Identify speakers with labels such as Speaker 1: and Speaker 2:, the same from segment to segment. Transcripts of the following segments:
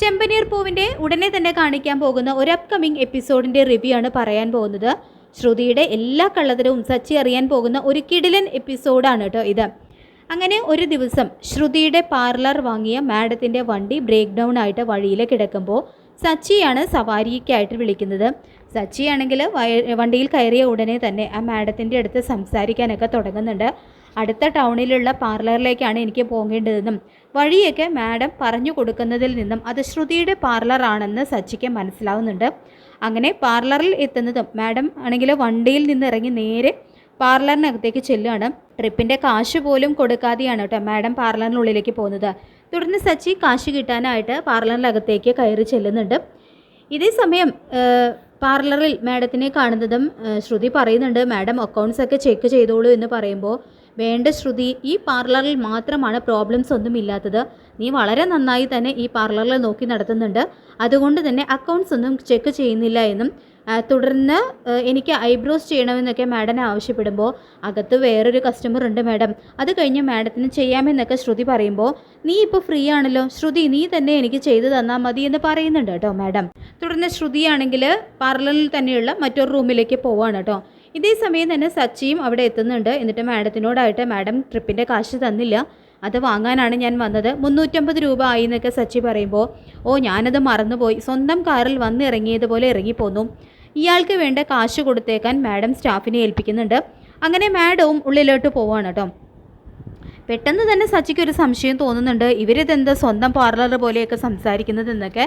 Speaker 1: ചെമ്പനീർ പൂവിന്റെ ഉടനെ തന്നെ കാണിക്കാൻ പോകുന്ന ഒരു അപ്കമിങ് എപ്പിസോഡിന്റെ റിവ്യൂ ആണ് പറയാൻ പോകുന്നത്. ശ്രുതിയുടെ എല്ലാ കള്ളതരവും സച്ചി അറിയാൻ പോകുന്ന ഒരു കിടിലൻ എപ്പിസോഡാണ് കേട്ടോ ഇത്. അങ്ങനെ ഒരു ദിവസം ശ്രുതിയുടെ പാർലർ വാങ്ങിയ മാഡത്തിന്റെ വണ്ടി ബ്രേക്ക് ഡൗൺ ആയിട്ട് വഴിയിൽ കിടക്കുമ്പോൾ സച്ചിയാണ് സവാരിക്കായിട്ട് വിളിക്കുന്നത്. സച്ചിയാണെങ്കിൽ വണ്ടിയിൽ കയറിയ ഉടനെ തന്നെ ആ മാഡത്തിന്റെ അടുത്ത് സംസാരിക്കാനൊക്കെ തുടങ്ങുന്നുണ്ട്. അടുത്ത ടൗണിലുള്ള പാർലറിലേക്കാണ് എനിക്ക് പോകേണ്ടതെന്നും വഴിയൊക്കെ മാഡം പറഞ്ഞു കൊടുക്കുന്നതിൽ നിന്നും അത് ശ്രുതിയുടെ പാർലറാണെന്ന് സച്ചിക്ക് മനസ്സിലാവുന്നുണ്ട്. അങ്ങനെ പാർലറിൽ എത്തുന്നതും മാഡം ആണെങ്കിൽ വണ്ടിയിൽ നിന്ന് ഇറങ്ങി നേരെ പാർലറിനകത്തേക്ക് ചെല്ലുകയാണ്. ട്രിപ്പിന്റെ കാശ് പോലും കൊടുക്കാതെയാണ് കേട്ടോ മാഡം പാർലറിനുള്ളിലേക്ക് പോകുന്നത്. തുടർന്ന് സച്ചി കാശ് കിട്ടാനായിട്ട് പാർലറിനകത്തേക്ക് കയറി ചെല്ലുന്നുണ്ട്. ഇതേ സമയം പാർലറിൽ മാഡത്തിനെ കാണുന്നതും ശ്രുതി പറയുന്നുണ്ട് മാഡം അക്കൗണ്ട്സ് ഒക്കെ ചെക്ക് ചെയ്തോളൂ എന്ന് പറയുമ്പോൾ വേണ്ട ശ്രുതി ഈ പാർലറിൽ മാത്രമാണ് പ്രോബ്ലംസ് ഒന്നും ഇല്ലാത്തത് നീ വളരെ നന്നായി തന്നെ ഈ പാർലറിൽ നോക്കി നടത്തുന്നുണ്ട്. അതുകൊണ്ട് തന്നെ അക്കൗണ്ട്സ് ഒന്നും ചെക്ക് ചെയ്യുന്നില്ല എന്നും തുടർന്ന് എനിക്ക് ഐബ്രോസ് ചെയ്യണമെന്നൊക്കെ മാഡം ആവശ്യപ്പെടുമ്പോൾ അകത്ത് വേറൊരു കസ്റ്റമർ ഉണ്ട് മാഡം അത് കഴിഞ്ഞ് മാഡത്തിന് ചെയ്യാമെന്നൊക്കെ ശ്രുതി പറയുമ്പോൾ നീ ഇപ്പോൾ ഫ്രീ ആണല്ലോ. ശ്രുതി നീ തന്നെ എനിക്ക് ചെയ്തു തന്നാൽ മതി എന്ന് പറയുന്നുണ്ട് കേട്ടോ മാഡം തുടർന്ന് ശ്രുതിയാണെങ്കിൽ പാർലറിൽ തന്നെയുള്ള മറ്റൊരു റൂമിലേക്ക് പോവാണ് കേട്ടോ. ഇതേ സമയം തന്നെ സച്ചിയും അവിടെ എത്തുന്നുണ്ട്. എന്നിട്ട് മാഡത്തിനോടായിട്ട് മാഡം ട്രിപ്പിന്റെ കാശ് തന്നില്ല. അത് വാങ്ങാനാണ് ഞാൻ വന്നത്. മുന്നൂറ്റമ്പത് രൂപ ആയി എന്നൊക്കെ സച്ചി പറയുമ്പോൾ ഓ ഞാനത് മറന്നുപോയി. സ്വന്തം കാറിൽ വന്ന് ഇറങ്ങിയതുപോലെ ഇറങ്ങിപ്പോന്നു. ഇയാൾക്ക് വേണ്ട കാശ് കൊടുത്തേക്കാൻ മാഡം സ്റ്റാഫിനെ ഏൽപ്പിക്കുന്നുണ്ട്. അങ്ങനെ മാഡവും ഉള്ളിലോട്ട് പോവാണ് കേട്ടോ. പെട്ടെന്ന് തന്നെ സച്ചിക്ക് ഒരു സംശയം തോന്നുന്നുണ്ട്. ഇവരിതെന്താ സ്വന്തം പാർലർ പോലെയൊക്കെ സംസാരിക്കുന്നത് എന്നൊക്കെ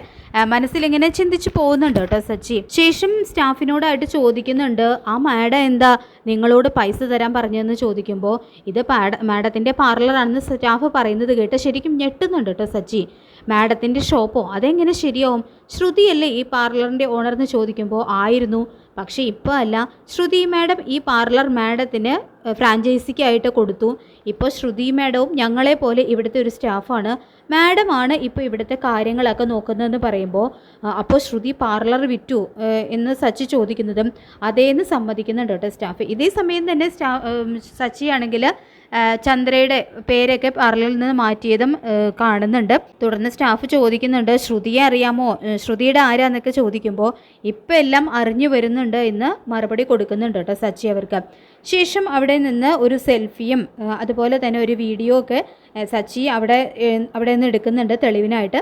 Speaker 1: മനസ്സിൽ മനസ്സിലിങ്ങനെ ചിന്തിച്ചു പോകുന്നുണ്ട് കേട്ടോ സച്ചി. ശേഷം സ്റ്റാഫിനോടായിട്ട് ചോദിക്കുന്നുണ്ട് ആ മാഡം എന്താ നിങ്ങളോട് പൈസ തരാൻ പറഞ്ഞതെന്ന് ചോദിക്കുമ്പോൾ ഇത് മാഡത്തിന്റെ പാർലറാണെന്ന് സ്റ്റാഫ് പറയുന്നത് കേട്ട് ശരിക്കും ഞെട്ടുന്നുണ്ട് കേട്ടോ സച്ചി. മാഡത്തിന്റെ ഷോപ്പോ അതെങ്ങനെ ശരിയാവും? ശ്രുതിയല്ലേ ഈ പാർലറിന്റെ ഓണർ എന്ന് ചോദിക്കുമ്പോൾ ആയിരുന്നു പക്ഷേ ഇപ്പോൾ അല്ല ശ്രുതി മാഡം ഈ പാർലർ മാഡത്തിന് ഫ്രാഞ്ചൈസിക്കായിട്ട് കൊടുത്തു. ഇപ്പോൾ ശ്രുതി മാഡവും ഞങ്ങളെ പോലെ ഇവിടുത്തെ ഒരു സ്റ്റാഫാണ്. മാഡമാണ് ഇപ്പോൾ ഇവിടുത്തെ കാര്യങ്ങളൊക്കെ നോക്കുന്നതെന്ന് പറയുമ്പോൾ അപ്പോൾ ശ്രുതി പാർലർ വിറ്റു എന്ന് സച്ചി ചോദിക്കുന്നതും അതേന്ന് സമ്മതിക്കുന്നുണ്ട് കേട്ടോ സ്റ്റാഫ് ഇതേ സമയം തന്നെ സ്റ്റാ സച്ചി സച്ചിയാണെങ്കിൽ ചന്ദ്രയുടെ പേരൊക്കെ പാർലറിൽ നിന്ന് മാറ്റിയതും കാണുന്നുണ്ട്. തുടർന്ന് സ്റ്റാഫ് ചോദിക്കുന്നുണ്ട് ശ്രുതിയെ അറിയാമോ? ശ്രുതിയുടെ ആരാന്നൊക്കെ ചോദിക്കുമ്പോൾ ഇപ്പം എല്ലാം അറിഞ്ഞു വരുന്നുണ്ട് എന്ന് മറുപടി കൊടുക്കുന്നുണ്ട് കേട്ടോ സച്ചി അവർക്ക്. ശേഷം അവിടെ നിന്ന് ഒരു സെൽഫിയും അതുപോലെ തന്നെ ഒരു വീഡിയോ ഒക്കെ സച്ചി അവിടെ അവിടെ നിന്ന് എടുക്കുന്നുണ്ട് തെളിവിനായിട്ട്.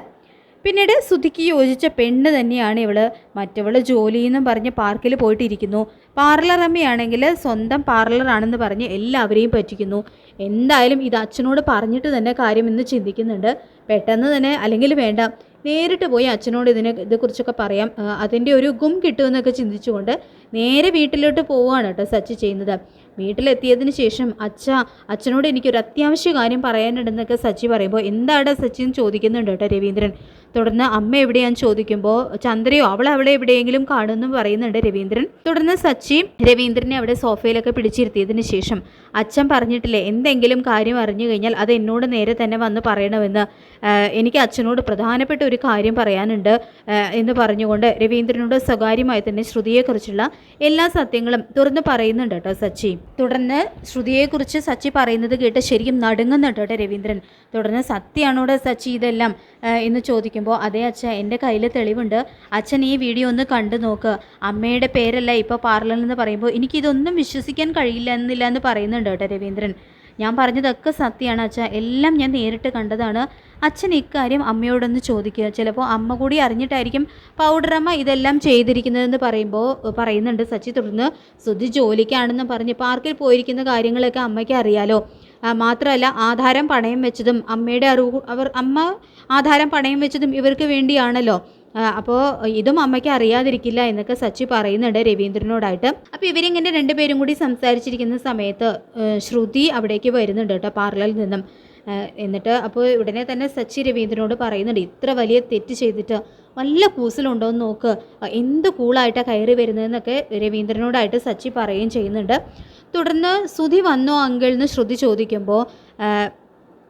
Speaker 1: പിന്നീട് സുധിക്ക് യോജിച്ച പെണ്ണ് തന്നെയാണ് ഇവൾ. മറ്റവൾ ജോലിയെന്നും പറഞ്ഞ് പാർക്കിൽ പോയിട്ടിരിക്കുന്നു. പാർലർ അമ്മയാണെങ്കിൽ സ്വന്തം പാർലറാണെന്ന് പറഞ്ഞ് എല്ലാവരെയും പറ്റിക്കുന്നു. എന്തായാലും ഇത് അച്ഛനോട് പറഞ്ഞിട്ട് തന്നെ കാര്യം എന്ന് ചിന്തിക്കുന്നുണ്ട്. പെട്ടെന്ന് തന്നെ അല്ലെങ്കിൽ വേണ്ട. നേരിട്ട് പോയി അച്ഛനോട് ഇതിനെ ഇതേക്കുറിച്ചൊക്കെ പറയാം. അതിന്റെ ഒരു ഗും കിട്ടുമെന്നൊക്കെ ചിന്തിച്ചുകൊണ്ട് നേരെ വീട്ടിലോട്ട് പോവുകയാണ് കേട്ടോ സച്ചി ചെയ്യുന്നത്. വീട്ടിലെത്തിയതിന് ശേഷം അച്ഛ അച്ഛനോട് എനിക്കൊരു അത്യാവശ്യ കാര്യം പറയാനുണ്ടെന്നൊക്കെ സച്ചി പറയുമ്പോൾ എന്താണ് സച്ചി എന്ന് ചോദിക്കുന്നുണ്ട് കേട്ടോ രവീന്ദ്രൻ. തുടർന്ന് അമ്മ എവിടെയാന്ന് ചോദിക്കുമ്പോൾ ചന്ദ്രയോ അവൾ അവളെ എവിടെയെങ്കിലും കാണുമെന്ന് പറയുന്നുണ്ട് രവീന്ദ്രൻ. തുടർന്ന് സച്ചി രവീന്ദ്രനെ അവിടെ സോഫയിലൊക്കെ പിടിച്ചിരുത്തിയതിന് ശേഷം അച്ഛൻ പറഞ്ഞിട്ടില്ലേ എന്തെങ്കിലും കാര്യം അറിഞ്ഞു കഴിഞ്ഞാൽ അത് എന്നോട് നേരെ തന്നെ വന്ന് പറയണമെന്ന്. എനിക്ക് അച്ഛനോട് പ്രധാനപ്പെട്ട ഒരു കാര്യം പറയാനുണ്ട് എന്ന് പറഞ്ഞുകൊണ്ട് രവീന്ദ്രനോട് സ്വകാര്യമായി തന്നെ ശ്രുതിയെക്കുറിച്ചുള്ള എല്ലാ സത്യങ്ങളും തുറന്ന് പറയുന്നുണ്ട് കേട്ടോ സച്ചി. തുടർന്ന് ശ്രുതിയെക്കുറിച്ച് സച്ചി പറയുന്നത് കേട്ട് ശരിക്കും നടുങ്ങുന്നുണ്ട് കേട്ടോ രവീന്ദ്രൻ. തുടർന്ന് സത്യമാണോടെ സച്ചി ഇതെല്ലാം എന്ന് എന്ന് ചോദിക്കുമ്പോൾ അതേ അച്ഛ എന്റെ കയ്യിൽ തെളിവുണ്ട്. അച്ഛൻ ഈ വീഡിയോ ഒന്ന് കണ്ടു നോക്ക്. അമ്മയുടെ പേരല്ല ഇപ്പോൾ പാർലറിൽ എന്ന് പറയുമ്പോൾ എനിക്കിതൊന്നും വിശ്വസിക്കാൻ കഴിയില്ല എന്നില്ല എന്ന് പറയുന്നുണ്ട് കേട്ടോ രവീന്ദ്രൻ. ഞാൻ പറഞ്ഞതൊക്കെ സത്യമാണ് അച്ഛ. എല്ലാം ഞാൻ നേരിട്ട് കണ്ടതാണ്. അച്ഛൻ ഇക്കാര്യം അമ്മയോടൊന്ന് ചോദിക്കുക. ചിലപ്പോൾ അമ്മ കൂടി അറിഞ്ഞിട്ടായിരിക്കും പൗഡറമ്മ ഇതെല്ലാം ചെയ്തിരിക്കുന്നതെന്ന് പറയുമ്പോൾ പറയുന്നുണ്ട് സച്ചി. തുടർന്ന് സുധി ജോലിക്കാണെന്ന് പറഞ്ഞ് പാർക്കിൽ പോയിരിക്കുന്ന കാര്യങ്ങളൊക്കെ അമ്മയ്ക്ക് അറിയാലോ. മാത്രമല്ല ആധാരം പണയം വെച്ചതും അമ്മയുടെ അറിവ് അവർ അമ്മ ആധാരം പണയം വെച്ചതും ഇവർക്ക് വേണ്ടിയാണല്ലോ. അപ്പോൾ ഇതും അമ്മയ്ക്ക് അറിയാതിരിക്കില്ല എന്നൊക്കെ സച്ചി പറയുന്നുണ്ട് രവീന്ദ്രനോടായിട്ട്. അപ്പോൾ ഇവരിങ്ങനെ രണ്ടുപേരും കൂടി സംസാരിച്ചിരിക്കുന്ന സമയത്ത് ശ്രുതി അവിടേക്ക് വരുന്നുണ്ട് കേട്ടോ പാർലറിൽ നിന്നും. എന്നിട്ട് അപ്പോൾ ഉടനെ തന്നെ സച്ചി രവീന്ദ്രനോട് പറയുന്നുണ്ട് ഇത്ര വലിയ തെറ്റ് ചെയ്തിട്ട് വല്ല കൂസലുണ്ടോ എന്ന് നോക്ക്. എന്ത് കൂളായിട്ടാണ് കയറി വരുന്നതെന്നൊക്കെ രവീന്ദ്രനോടായിട്ട് സച്ചി പറയുകയും ചെയ്യുന്നുണ്ട്. തുടർന്ന് സുധി വന്നോ അങ്കിൾ എന്ന് ശ്രുതി ചോദിക്കുമ്പോൾ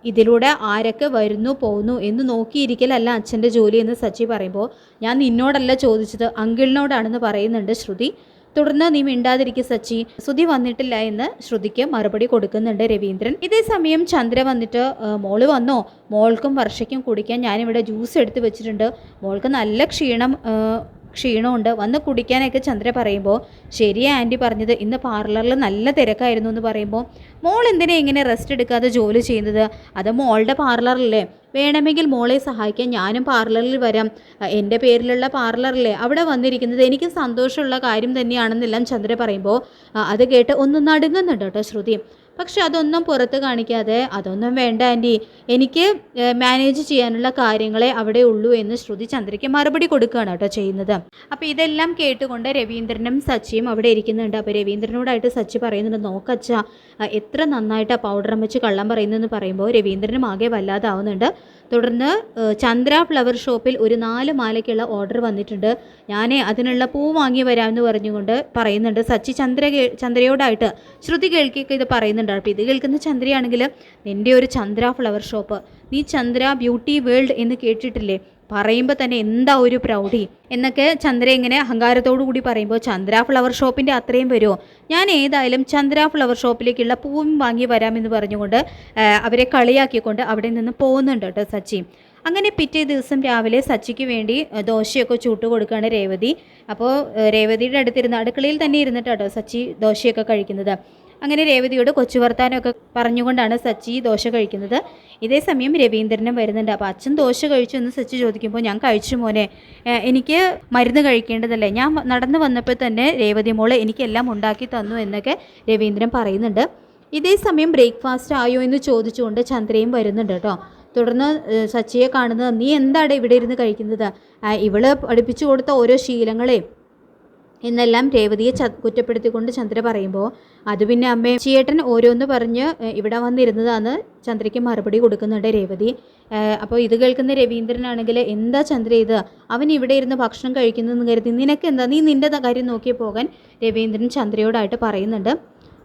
Speaker 1: ഇതിലൂടെ ആരൊക്കെ വരുന്നു പോകുന്നു എന്ന് നോക്കിയിരിക്കലല്ല അച്ഛന്റെ ജോലി എന്ന് സച്ചി പറയുമ്പോൾ ഞാൻ നിന്നോടല്ല ചോദിച്ചത് അങ്കിളിനോടാണെന്ന് പറയുന്നുണ്ട് ശ്രുതി. തുടർന്ന് നീ മിണ്ടാതിരിക്കും സച്ചി. ശ്രുതി വന്നിട്ടില്ല എന്ന് ശ്രുതിക്ക് മറുപടി കൊടുക്കുന്നുണ്ട് രവീന്ദ്രൻ. ഇതേ സമയം ചന്ദ്ര വന്നിട്ട് "ആ, മോൾ വന്നോ? മോൾക്കും വർഷയ്ക്കും കുടിക്കാൻ ഞാനിവിടെ ജ്യൂസ് എടുത്ത് വെച്ചിട്ടുണ്ട്. മോൾക്ക് നല്ല ക്ഷീണം ക്ഷീണമുണ്ട്. വന്ന് കുടിക്കാനൊക്കെ ചന്ദ്ര പറയുമ്പോൾ ശരിയാ ആന്റി പറഞ്ഞത് ഇന്ന് പാർലറിൽ നല്ല തിരക്കായിരുന്നു എന്ന് പറയുമ്പോൾ മോൾ എന്തിനാ ഇങ്ങനെ റെസ്റ്റ് എടുക്കാതെ ജോലി ചെയ്യുന്നത്? അത് മോളുടെ പാർലറല്ലേ വേണമെങ്കിൽ മോളെ സഹായിക്കാൻ ഞാനും പാർലറിൽ വരാം. എന്റെ പേരിലുള്ള പാർലറല്ലേ അവിടെ വന്നിരിക്കുന്നത് എനിക്ക് സന്തോഷമുള്ള കാര്യം തന്നെയാണെന്നെല്ലാം ചന്ദ്ര പറയുമ്പോൾ അത് കേട്ട് ഒന്ന് നടുങ്ങുന്നുണ്ട് കേട്ടോ ശ്രുതി. പക്ഷെ അതൊന്നും പുറത്ത് കാണിക്കാതെ അതൊന്നും വേണ്ട ആന്റി. എനിക്ക് മാനേജ് ചെയ്യാനുള്ള കാര്യങ്ങളെ അവിടെ ഉള്ളൂ എന്ന് ശ്രുതി ചന്ദ്രയ്ക്ക് മറുപടി കൊടുക്കുകയാണ് കേട്ടോ ചെയ്യുന്നത്. അപ്പോൾ ഇതെല്ലാം കേട്ടുകൊണ്ട് രവീന്ദ്രനും സച്ചിയും അവിടെ ഇരിക്കുന്നുണ്ട്. അപ്പോൾ രവീന്ദ്രനോടായിട്ട് സച്ചി പറയുന്നുണ്ട് നോക്കച്ച എത്ര നന്നായിട്ട് ആ പൗഡറും വെച്ച് കള്ളം പറയുന്നതെന്ന് പറയുമ്പോൾ രവീന്ദ്രനും ആകെ വല്ലാതാവുന്നുണ്ട്. തുടർന്ന് ചന്ദ്ര ഫ്ലവർ ഷോപ്പിൽ ഒരു നാല് മാലയ്ക്കുള്ള ഓർഡർ വന്നിട്ടുണ്ട്. ഞാൻ അതിനുള്ള പൂ വാങ്ങി വരാമെന്ന് പറഞ്ഞുകൊണ്ട് പറയുന്നുണ്ട്. സച്ചി ചന്ദ്ര ചന്ദ്രയോടായിട്ട് ശ്രുതി കേൾക്കൊക്കെ ഇത് പറയുന്നുണ്ട്. അപ്പോൾ ഇത് കേൾക്കുന്ന ചന്ദ്രയാണെങ്കിൽ നിന്റെ ഒരു ചന്ദ്ര ഫ്ലവർ ഷോപ്പ്. നീ ചന്ദ്ര ബ്യൂട്ടി വേൾഡ് എന്ന് കേട്ടിട്ടില്ലേ? പറയുമ്പോൾ തന്നെ എന്താ ഒരു പ്രൗഢി? എന്നൊക്കെ ചന്ദ്ര ഇങ്ങനെ അഹങ്കാരത്തോടു കൂടി പറയുമ്പോൾ ചന്ദ്ര ഫ്ലവർ ഷോപ്പിന്റെ അത്രയും വരുമോ ഞാൻ ഏതായാലും ചന്ദ്ര ഫ്ലവർ ഷോപ്പിലേക്കുള്ള പൂവും വാങ്ങി വരാമെന്ന് പറഞ്ഞുകൊണ്ട് അവരെ കളിയാക്കിക്കൊണ്ട് അവിടെ നിന്ന് പോകുന്നുണ്ട് കേട്ടോ സച്ചി. അങ്ങനെ പിറ്റേ ദിവസം രാവിലെ സച്ചിക്ക് വേണ്ടി ദോശയൊക്കെ ചൂട്ട് കൊടുക്കുകയാണ് രേവതി. അപ്പോൾ രേവതിയുടെ അടുത്തിരുന്ന് അടുക്കളയിൽ തന്നെ ഇരുന്നിട്ടാട്ടോ സച്ചി ദോശയൊക്കെ കഴിക്കുന്നത്. അങ്ങനെ രേവതിയോട് കൊച്ചു വർത്താനമൊക്കെ പറഞ്ഞുകൊണ്ടാണ് സച്ചി ദോശ കഴിക്കുന്നത്. ഇതേ സമയം രവീന്ദ്രനും വരുന്നുണ്ട്. അപ്പോൾ അച്ഛൻ ദോശ കഴിച്ചു എന്ന് സച്ചി ചോദിക്കുമ്പോൾ ഞാൻ കഴിച്ചു മോനെ. എനിക്ക് മരുന്ന് കഴിക്കേണ്ടതല്ലേ? ഞാൻ നടന്നു വന്നപ്പോൾ തന്നെ രേവതി മോൾ എനിക്കെല്ലാം ഉണ്ടാക്കി തന്നു എന്നൊക്കെ രവീന്ദ്രൻ പറയുന്നുണ്ട്. ഇതേ സമയം ബ്രേക്ക്ഫാസ്റ്റ് ആയോ എന്ന് ചോദിച്ചുകൊണ്ട് ചന്ദ്രയും വരുന്നുണ്ട് കേട്ടോ. തുടർന്ന് സച്ചിയെ കാണുന്നത് നീ എന്താണ് ഇവിടെ ഇരുന്ന് കഴിക്കുന്നത്? ഇവൾ പഠിപ്പിച്ചു കൊടുത്ത ഓരോ ശീലങ്ങളെ എന്നെല്ലാം രേവതിയെ ച കുറ്റപ്പെടുത്തിക്കൊണ്ട് ചന്ദ്ര പറയുമ്പോൾ അത് പിന്നെ അമ്മേ ചേട്ടൻ ഓരോന്ന് പറഞ്ഞ് ഇവിടെ വന്നിരുന്നതാണ് ചന്ദ്രയ്ക്ക് മറുപടി കൊടുക്കുന്നുണ്ട് രേവതി. അപ്പോൾ ഇത് കേൾക്കുന്ന രവീന്ദ്രനാണെങ്കിൽ എന്താ ചന്ദ്ര ഇത്? അവൻ ഇവിടെ ഇരുന്ന് ഭക്ഷണം കഴിക്കുന്നതെന്ന് കരുതി. നിനക്ക് എന്താ നീ നിന്റെ കാര്യം നോക്കി പോകാൻ രവീന്ദ്രൻ ചന്ദ്രയോടായിട്ട് പറയുന്നുണ്ട്.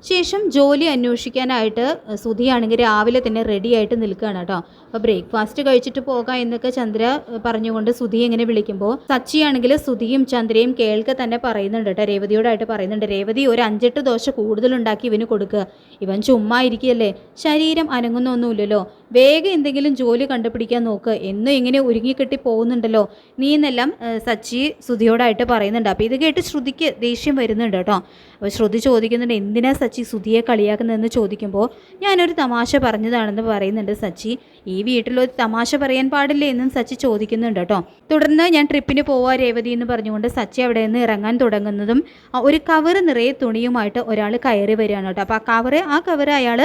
Speaker 1: ശേഷം ജോലി അന്വേഷിക്കാനായിട്ട് സുധിയാണെങ്കിൽ രാവിലെ തന്നെ റെഡി ആയിട്ട് നിൽക്കുകയാണ് കേട്ടോ. അപ്പോൾ ബ്രേക്ക്ഫാസ്റ്റ് കഴിച്ചിട്ട് പോകാം എന്നൊക്കെ ചന്ദ്ര പറഞ്ഞുകൊണ്ട് സുധി ഇങ്ങനെ വിളിക്കുമ്പോൾ സച്ചിയാണെങ്കിൽ സുധിയും ചന്ദ്രയും കേൾക്കെ തന്നെ പറയുന്നുണ്ട് കേട്ടോ രേവതിയോടായിട്ട് പറയുന്നുണ്ട്. രേവതി ഒരു അഞ്ചെട്ട് ദോശ കൂടുതലുണ്ടാക്കി ഇവന് കൊടുക്കുക ഇവൻ ചുമ്മാ ഇരിക്കുകയല്ലേ? ശരീരം അനങ്ങുന്നൊന്നുമില്ലല്ലോ. വേഗം എന്തെങ്കിലും ജോലി കണ്ടുപിടിക്കാൻ നോക്ക്. എന്നും ഇങ്ങനെ ഒരുങ്ങിക്കെട്ടി പോകുന്നുണ്ടല്ലോ. നീ എന്നെല്ലാം സച്ചി ശ്രുതിയോടായിട്ട് പറയുന്നുണ്ട്. അപ്പോൾ ഇത് കേട്ട് ശ്രുതിക്ക് ദേഷ്യം വരുന്നുണ്ട് കേട്ടോ. അപ്പോൾ ശ്രുതി ചോദിക്കുന്നുണ്ട് എന്തിനാ സച്ചി ശ്രുതിയെ കളിയാക്കുന്നതെന്ന് ചോദിക്കുമ്പോൾ ഞാനൊരു തമാശ പറഞ്ഞതാണെന്ന് പറയുന്നുണ്ട് സച്ചി. ഈ വീട്ടിലൊരു തമാശ പറയാൻ പാടില്ലേ എന്നും സച്ചി ചോദിക്കുന്നുണ്ട് കേട്ടോ. തുടർന്ന് ഞാൻ ട്രിപ്പിന് പോവാ രേവതി എന്ന് പറഞ്ഞുകൊണ്ട് സച്ചി അവിടെ നിന്ന് ഇറങ്ങാൻ തുടങ്ങുന്നതും ഒരു കവറ് നിറയെ തുണിയുമായിട്ട് ഒരാൾ കയറി വരികയാണ് കേട്ടോ. അപ്പോൾ ആ കവറ് ആ കവറ് അയാൾ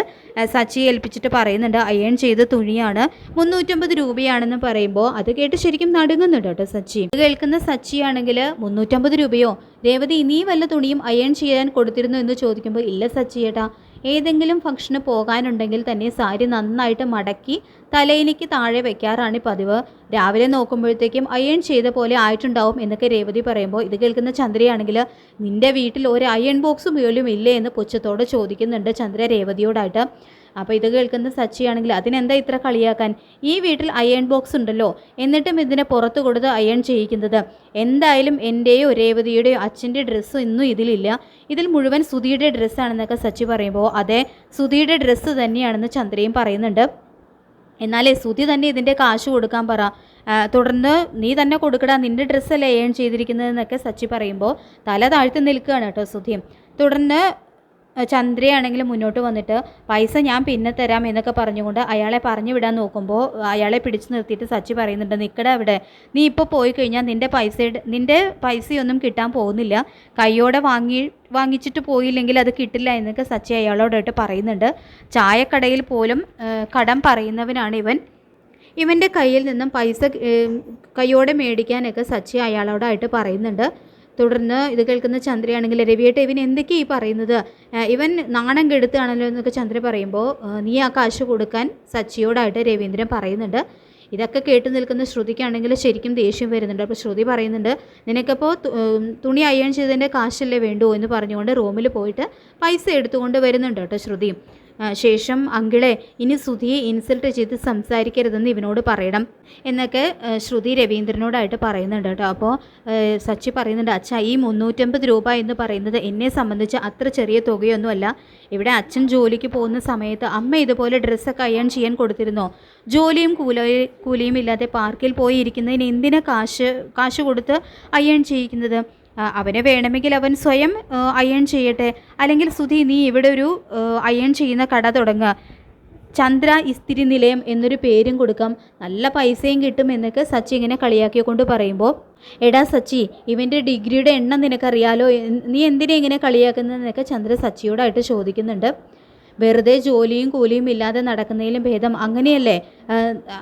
Speaker 1: സച്ചിയെ ഏൽപ്പിച്ചിട്ട് പറയുന്നുണ്ട് അയൺ ചെയ്ത തുണിയാണ് മുന്നൂറ്റമ്പത് രൂപയാണെന്ന് പറയുമ്പോൾ അത് കേട്ട് ശരിക്കും നടുങ്ങുന്നുണ്ട് കേട്ടോ സച്ചി. ഇത് കേൾക്കുന്ന സച്ചിയാണെങ്കിൽ മുന്നൂറ്റമ്പത് രൂപയോ? രേവതി നീ വല്ല തുണിയും അയൺ ചെയ്യാൻ കൊടുത്തിരുന്നു എന്ന് ചോദിക്കുമ്പോൾ ഇല്ല സച്ചി ചേട്ടാ ഏതെങ്കിലും ഫംഗ്ഷന് പോകാനുണ്ടെങ്കിൽ തന്നെ സാരി നന്നായിട്ട് മടക്കി തലയിലേക്ക് താഴെ വെക്കാറാണ് പതിവ്. രാവിലെ നോക്കുമ്പോഴത്തേക്കും അയൺ ചെയ്ത പോലെ ആയിട്ടുണ്ടാവും എന്നൊക്കെ രേവതി പറയുമ്പോൾ ഇത് കേൾക്കുന്ന ചന്ദ്രയാണെങ്കിൽ നിന്റെ വീട്ടിൽ ഒരു അയൺ ബോക്സ് പോലും ഇല്ലേ? എന്ന് പുച്ഛത്തോടെ ചോദിക്കുന്നുണ്ട് ചന്ദ്ര രേവതിയോടായിട്ട്. അപ്പോൾ ഇത് കേൾക്കുന്ന സച്ചിയാണെങ്കിൽ അതിനെന്താ ഇത്ര കളിയാക്കാൻ? ഈ വീട്ടിൽ അയൺ ബോക്സ് ഉണ്ടല്ലോ. എന്നിട്ടും ഇതിനെ പുറത്ത് കൊടുത്ത് അയൺ ചെയ്യിക്കുന്നത്. എന്തായാലും എന്റെയോ രേവതിയുടെയോ അച്ഛന്റെ ഡ്രസ്സ് ഇന്നും ഇതിലില്ല. ഇതിൽ മുഴുവൻ സുധിയുടെ ഡ്രസ്സാണെന്നൊക്കെ സച്ചി പറയുമ്പോൾ അതെ സുധിയുടെ ഡ്രസ്സ് തന്നെയാണെന്ന് ചന്ദ്രയും പറയുന്നുണ്ട്. എന്നാലേ സുധി തന്നെ ഇതിന്റെ കാശ് കൊടുക്കാൻ പറ. തുടർന്ന് നീ തന്നെ കൊടുക്കടാ നിന്റെ ഡ്രസ്സല്ലേ ഏൺ ചെയ്തിരിക്കുന്നതെന്നൊക്കെ സച്ചി പറയുമ്പോൾ തല താഴ്ത്തി നിൽക്കുകയാണ് കേട്ടോ സുധി. തുടർന്ന് ചന്ദ്രയാണെങ്കിൽ മുന്നോട്ട് വന്നിട്ട് പൈസ ഞാൻ പിന്നെ തരാം എന്നൊക്കെ പറഞ്ഞുകൊണ്ട് അയാളെ പറഞ്ഞു വിടാൻ നോക്കുമ്പോൾ അയാളെ പിടിച്ചു നിർത്തിയിട്ട് സച്ചി പറയുന്നുണ്ട് നിൽക്കട അവിടെ നീ ഇപ്പോൾ പോയി കഴിഞ്ഞാൽ നിന്റെ പൈസയുടെ നിന്റെ പൈസയൊന്നും കിട്ടാൻ പോകുന്നില്ല. കൈയോടെ വാങ്ങി വാങ്ങിച്ചിട്ട് പോയില്ലെങ്കിൽ അത് കിട്ടില്ല എന്നൊക്കെ സച്ചി അയാളോടായിട്ട് പറയുന്നുണ്ട്. ചായക്കടയിൽ പോലും കടം പറയുന്നവനാണ് ഇവൻ. ഇവന്റെ കയ്യിൽ നിന്നും പൈസ കൈയോടെ മേടിക്കാനൊക്കെ സച്ചി അയാളോടായിട്ട് പറയുന്നുണ്ട്. തുടർന്ന് ഇത് കേൾക്കുന്ന ചന്ദ്രയാണെങ്കിൽ രവിയേട്ട ഇവൻ എന്തൊക്കെയാ ഈ പറയുന്നത്? ഇവൻ നാണം കെടുത്തുകയാണല്ലോ എന്നൊക്കെ ചന്ദ്ര പറയുമ്പോൾ നീ ആ കാശ് കൊടുക്കാൻ സച്ചിയോടായിട്ട് രവീന്ദ്രൻ പറയുന്നുണ്ട്. ഇതൊക്കെ കേട്ട് നിൽക്കുന്ന ശ്രുതിക്കാണെങ്കിൽ ശരിക്കും ദേഷ്യം വരുന്നുണ്ട്. അപ്പോൾ ശ്രുതി പറയുന്നുണ്ട് നിനക്കപ്പോൾ തുണി അയൺ ചെയ്തതിന്റെ കാശല്ലേ വേണ്ടൂ? എന്ന് പറഞ്ഞുകൊണ്ട് റൂമിൽ പോയിട്ട് പൈസ എടുത്തുകൊണ്ട് വരുന്നുണ്ട് കേട്ടോ ശ്രുതി. ആ, ശേഷം അങ്കിളെ ഇനി ശ്രുതിയെ ഇൻസൾട്ട് ചെയ്ത് സംസാരിക്കരുതെന്ന് ഇവനോട് പറയണം. എന്നൊക്കെ ശ്രുതി രവീന്ദ്രനോടായിട്ട് പറയുന്നുണ്ട് കേട്ടോ. അപ്പോൾ സച്ചി പറയുന്നുണ്ട് അച്ഛ ഈ മുന്നൂറ്റമ്പത് രൂപ എന്ന് പറയുന്നത് എന്നെ സംബന്ധിച്ച് അത്ര ചെറിയ തുകയൊന്നുമല്ല. ഇവിടെ അച്ഛൻ ജോലിക്ക് പോകുന്ന സമയത്ത് അമ്മ ഇതുപോലെ ഡ്രസ്സൊക്കെ അയൺ ചെയ്യാൻ കൊടുത്തിരുന്നോ? ജോലിയും കൂലി കൂലിയും ഇല്ലാതെ പാർക്കിൽ പോയി ഇരിക്കുന്നതിന് എന്തിനാ കാശ് കാശ് കൊടുത്ത് അയൺ ചെയ്യിക്കുന്നത്? അവന് വേണമെങ്കിൽ അവൻ സ്വയം അയൺ ചെയ്യട്ടെ. അല്ലെങ്കിൽ സുധി നീ ഇവിടെ ഒരു അയൺ ചെയ്യുന്ന കട തുടങ്ങുക. ചന്ദ്ര ഇസ്തിരി നിലയം എന്നൊരു പേരും കൊടുക്കാം. നല്ല പൈസയും കിട്ടും എന്നൊക്കെ സച്ചി ഇങ്ങനെ കളിയാക്കിക്കൊണ്ട് പറയുമ്പോൾ എടാ സച്ചി ഇവന്റെ ഡിഗ്രിയുടെ എണ്ണം നിനക്കറിയാലോ? നീ എന്തിനെ ഇങ്ങനെ കളിയാക്കുന്നതെന്നൊക്കെ ചന്ദ്ര സച്ചിയോടായിട്ട് ചോദിക്കുന്നുണ്ട്. വെറുതെ ജോലിയും കൂലിയും ഇല്ലാതെ നടക്കുന്നതിലും ഭേദം അങ്ങനെയല്ലേ?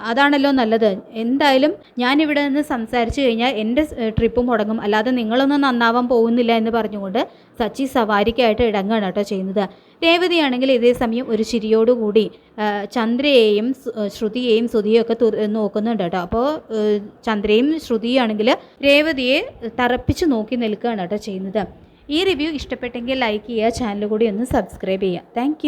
Speaker 1: അതാണല്ലോ നല്ലത്. എന്തായാലും ഞാൻ ഇവിടെ നിന്ന് സംസാരിച്ചു കഴിഞ്ഞാൽ എന്റെ ട്രിപ്പ് മുടങ്ങും. അല്ലാതെ നിങ്ങളൊന്നും നന്നാവാൻ പോകുന്നില്ല എന്ന് പറഞ്ഞുകൊണ്ട് സച്ചി സവാരിക്കായിട്ട് ഇടങ്ങാണ് കേട്ടോ ചെയ്യുന്നത്. രേവതിയാണെങ്കിൽ ഇതേ സമയം ഒരു ചിരിയോടുകൂടി ചന്ദ്രയെയും ശ്രുതിയെയും തുറ- നോക്കുന്നുണ്ട് കേട്ടോ. അപ്പോൾ ചന്ദ്രയും ശ്രുതിയാണെങ്കിൽ രേവതിയെ തറപ്പിച്ച് നോക്കി നിൽക്കുകയാണ് കേട്ടോ ചെയ്യുന്നത്. ഈ റിവ്യൂ ഇഷ്ടപ്പെട്ടെങ്കിൽ ലൈക്ക് ചെയ്യുക ചാനൽ കൂടി ഒന്ന് സബ്സ്ക്രൈബ് ചെയ്യുക. താങ്ക്